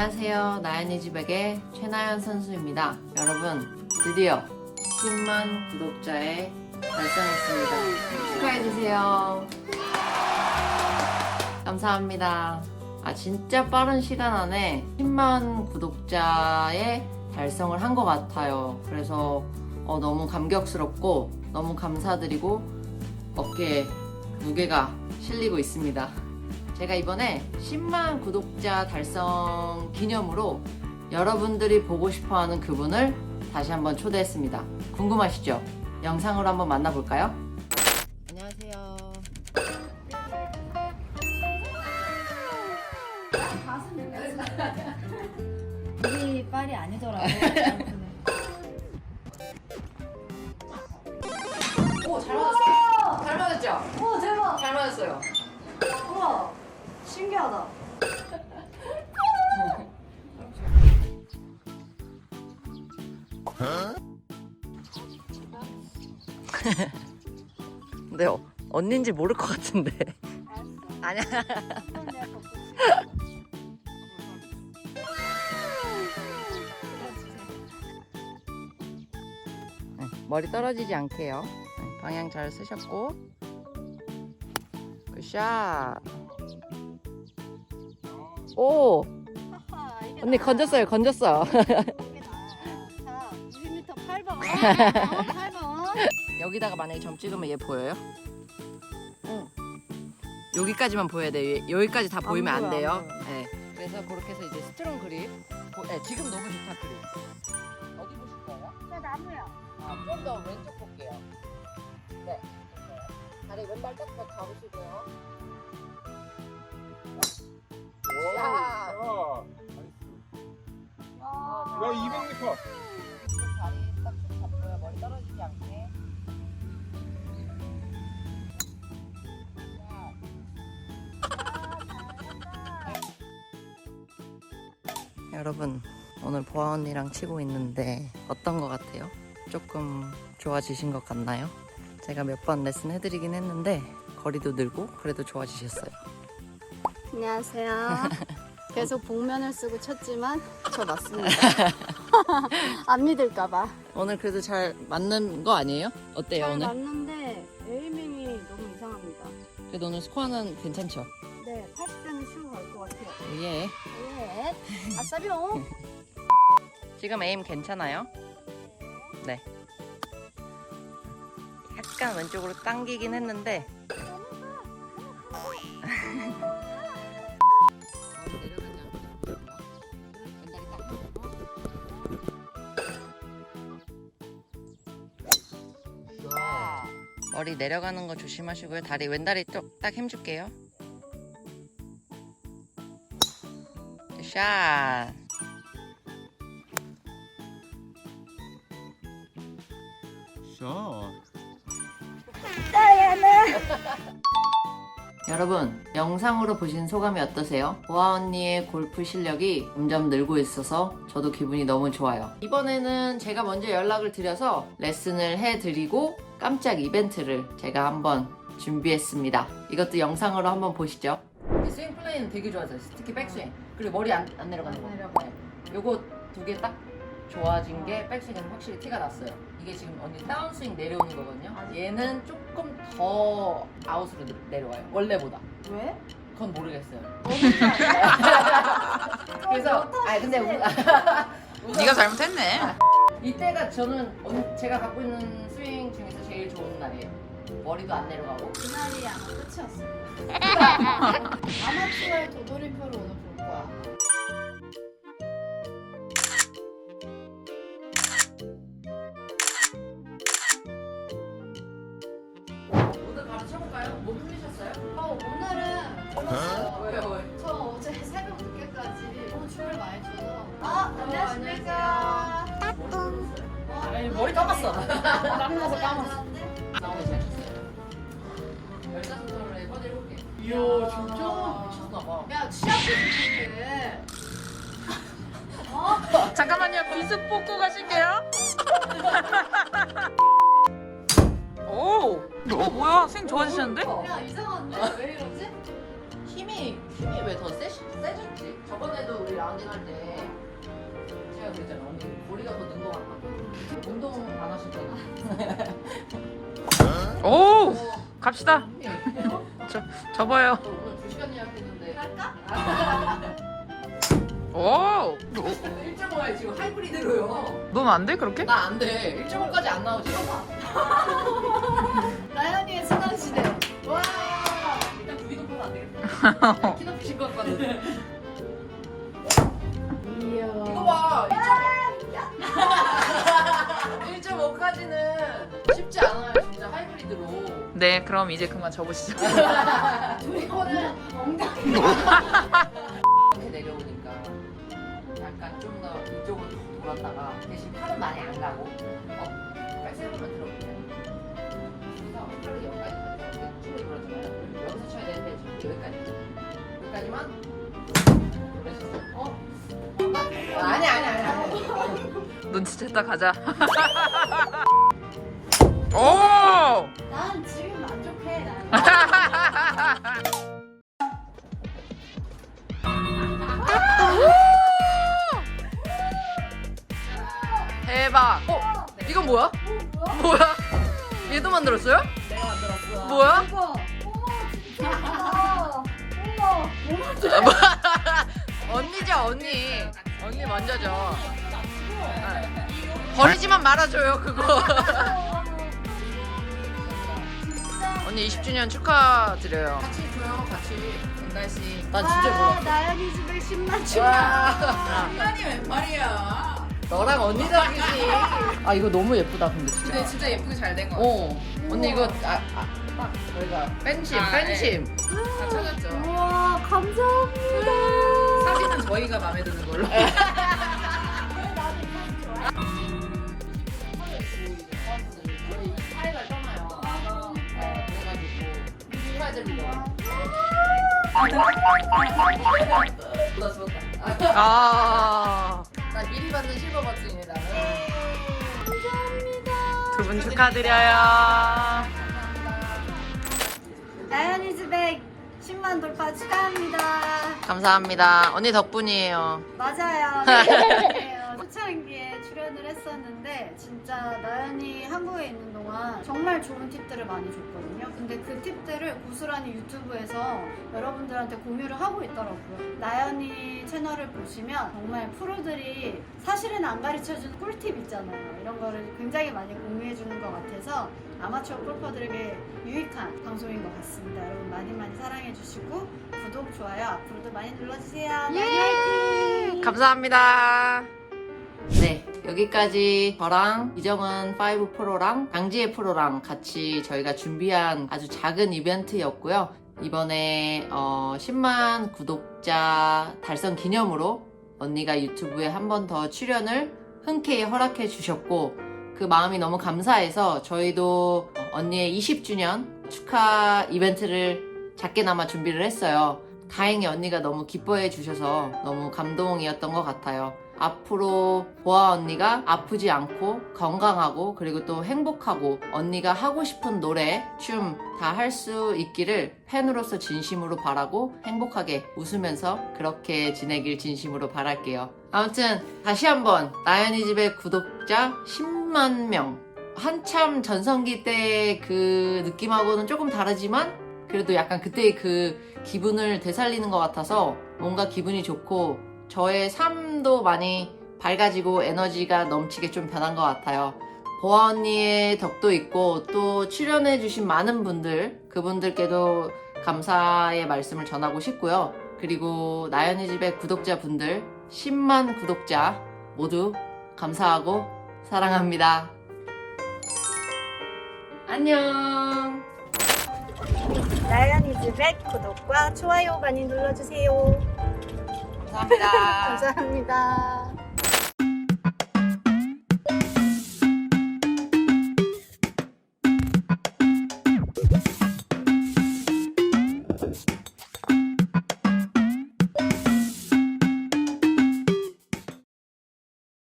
안녕하세요. 나연이 집에게 최나연 선수입니다. 여러분, 드디어 10만 구독자에 달성했습니다. 축하해주세요. 감사합니다. 아, 진짜 빠른 시간 안에 10만 구독자에 달성을 한 것 같아요. 그래서 어, 너무 감격스럽고 너무 감사드리고 어깨에 무게가 실리고 있습니다. 제가 이번에 10만 구독자 달성 기념으로 여러분들이 보고 싶어 하는 그분을 다시 한번 초대했습니다. 궁금하시죠? 영상으로 한번 만나볼까요? 안녕하세요. 우리 빨이 아니더라고. 오, 잘 맞았어요. 잘 맞았죠? 오 대박. 잘 맞았어요. 우와 신기하다. 근데 어, 언니인지 모를 것 같은데. 아니야. 네, 머리 떨어지지 않게요. 네, 방향 잘 쓰셨고. 굿샷. 오! 언니 건졌어요, 건졌어. 자 20m 8번. 8번. 여기다가 만약에 점 찍으면 얘 보여요? 여기까지만 보여야 돼요. 여기까지 다 보이면 안, 보여, 돼요. 안. 네. 그래서 그렇게 해서 이제 스트롱 그립. 보- 네, 지금 너무 좋다 그립. 어디 보실 거예요? 나 나무야. 아, 좀 더 왼쪽 볼게요. 네. 좋아요. 다리 왼발 딱딱 잡으시고요. 야. 야, 와. 200m. 다리 딱딱 잡고요. 머리 떨어지지 않게. 여러분 오늘 보아 언니랑 치고 있는데 어떤 것 같아요? 조금 좋아지신 것 같나요? 제가 몇 번 레슨 해드리긴 했는데 거리도 늘고 그래도 좋아지셨어요. 안녕하세요. 계속 복면을 쓰고 쳤지만 저 맞습니다. 안 믿을까봐. 오늘 그래도 잘 맞는 거 아니에요? 어때요 잘 오늘? 맞는데 에이밍이 너무 이상합니다. 그래도 오늘 스코어는 괜찮죠? 네, 80대는 쉬고 갈 것 같아요. 예. 예. 아싸비용. 지금 에임 괜찮아요? 네. 약간 왼쪽으로 당기긴 했는데. 머리 내려가는 거 조심하시고요. 다리 왼다리 쪽딱 힘줄게요. 샷. 샷. 여러분, 영상으로 보신 소감이 어떠세요? 보아 언니의 골프 실력이 점점 늘고 있어서 저도 기분이 너무 좋아요. 이번에는 제가 먼저 연락을 드려서 레슨을 해드리고 깜짝 이벤트를 제가 한번 준비했습니다. 이것도 영상으로 한번 보시죠. 스윙 플레이는 되게 좋아져요. 특히 백스윙. 그리고 머리 안, 안 내려가는 거. 안 내려가. 네. 요거 두 개 딱 좋아진 게 백스윙은 확실히 티가 났어요. 이게 지금 언니 다운스윙 내려오는 거거든요. 얘는 조금 더 아웃으로 내- 내려와요. 원래보다. 왜? 그건 모르겠어요. 그래서 아 근데 우- 네가 잘못했네. 이때가 저는 언- 제가 갖고 있는 날이에요. 머리도 안 내려가고. 그날이 아마 끝이었어. 아마추어의 도돌이표를 오늘 볼 거야. 모두 바로 쳐볼까요? 못 풀리셨어요? 어, 오늘은 졸랐어요. 왜요? 왜? 저 어제 새벽 늦게까지 너무 춤을 많이 춰서. 아, 안녕하십니까. 어, 아니 머리 감았어. 땀나서 까먹었어. 이야, 진짜? 미쳤나봐. 야, 취업도 이렇게. 잠깐만요. 비스 뽑고 가실게요. 오. 어 뭐야? 스윙 좋아지셨는데? 야, 이상한데? 왜 이러지? 힘이 힘이 왜 더 세졌지? 저번에도 우리 라운딩 할 때 제가 그랬잖아 언니 머리가 더 는 거 같다고 운동 안 하셨잖아 오 갑시다. 언니 저 접어요. 저 오늘 2시간 예약했는데 할까? 오 1.5에 지금 하이브리드로요 넌 안 돼 그렇게? 나 안 돼. 1.5까지 안 나오지. 나연이의 수강시대. 와. 일단 구이 높아서 안 되겠다. 키 높이신 것 같거든. 이야. 이거 봐. 1.5까지는 쉽지 않아요. 진짜 하이브리드로. 네 그럼 이제 그만 접으시죠. 이거는 엉덩이. 이렇게 내려오니까 약간 좀 더 이쪽으로 더 돌았다가 대신 팔은 많이 안 가고 어, 번만 들어볼게요. 그래서 팔을 여기까지 쭉 돌았잖아요. 여기서 쳐야 되는데 지금 여기까지. 여기까지만. 어? 아니 아니 아니 아니. 눈치챘다 가자. 오 난 지금 만족해. 난. 대박. 어 이건 뭐야? 뭐야? 뭐야? 얘도 만들었어요? 내가 만들었어. 뭐야? 어머 진짜. 예쁘다. 어머. 어머. 언니죠 언니. 언니 만져줘. 버리지만 말아줘요 그거. 언니 20주년 축하드려요. 같이 줘요 같이. 은달 씨. 난 와, 진짜 몰랐어. 나연이 집에 10만 와. 축하. 시간이 웬 말이야. 너랑 언니 덕이지. 아 이거 너무 예쁘다 근데 진짜. 근데 진짜 예쁘게 잘 된 거. 어. 언니 이거 아, 아, 딱 저희가 팬심 아, 팬심. 다 찾았죠. 우와 감사합니다. 사진은 저희가 마음에 드는 걸로. 나 죽었다. 아. 나 미리 받는 실버 버튼이다. 두 분 축하드려요. 나연이 집에 10만 돌파 축하합니다. 감사합니다. 언니 덕분이에요. 맞아요. 했었는데 진짜 나연이 한국에 있는 동안 정말 좋은 팁들을 많이 줬거든요. 근데 그 팁들을 고스란히 유튜브에서 여러분들한테 공유를 하고 있더라고요. 나연이 채널을 보시면 정말 프로들이 사실은 안 가르쳐주는 꿀팁 있잖아요. 이런 거를 굉장히 많이 공유해주는 것 같아서 아마추어 골퍼들에게 유익한 방송인 것 같습니다. 여러분 많이 많이 사랑해주시고 구독, 좋아요 앞으로도 많이 눌러주세요. 화이팅! 감사합니다. 네, 여기까지 저랑 이정은 5 프로랑 강지혜 프로랑 같이 저희가 준비한 아주 작은 이벤트였고요. 이번에 어, 10만 구독자 달성 기념으로 언니가 유튜브에 한 번 더 출연을 흔쾌히 허락해 주셨고 그 마음이 너무 감사해서 저희도 언니의 20주년 축하 이벤트를 작게나마 준비를 했어요. 다행히 언니가 너무 기뻐해 주셔서 너무 감동이었던 것 같아요. 앞으로 보아 언니가 아프지 않고 건강하고 그리고 또 행복하고 언니가 하고 싶은 노래, 춤 다 할 수 있기를 팬으로서 진심으로 바라고 행복하게 웃으면서 그렇게 지내길 진심으로 바랄게요. 아무튼 다시 한번 나연이 집의 구독자 10만 명 한참 전성기 때 그 느낌하고는 조금 다르지만 그래도 약간 그때의 그 기분을 되살리는 것 같아서 뭔가 기분이 좋고 저의 삶도 많이 밝아지고 에너지가 넘치게 좀 변한 것 같아요. 보아 언니의 덕도 있고 또 출연해주신 많은 분들 그분들께도 감사의 말씀을 전하고 싶고요. 그리고 나연이 집의 구독자분들 10만 구독자 모두 감사하고 사랑합니다. 안녕. 나연이 집에 구독과 좋아요 많이 눌러주세요. 감사합니다. 감사합니다.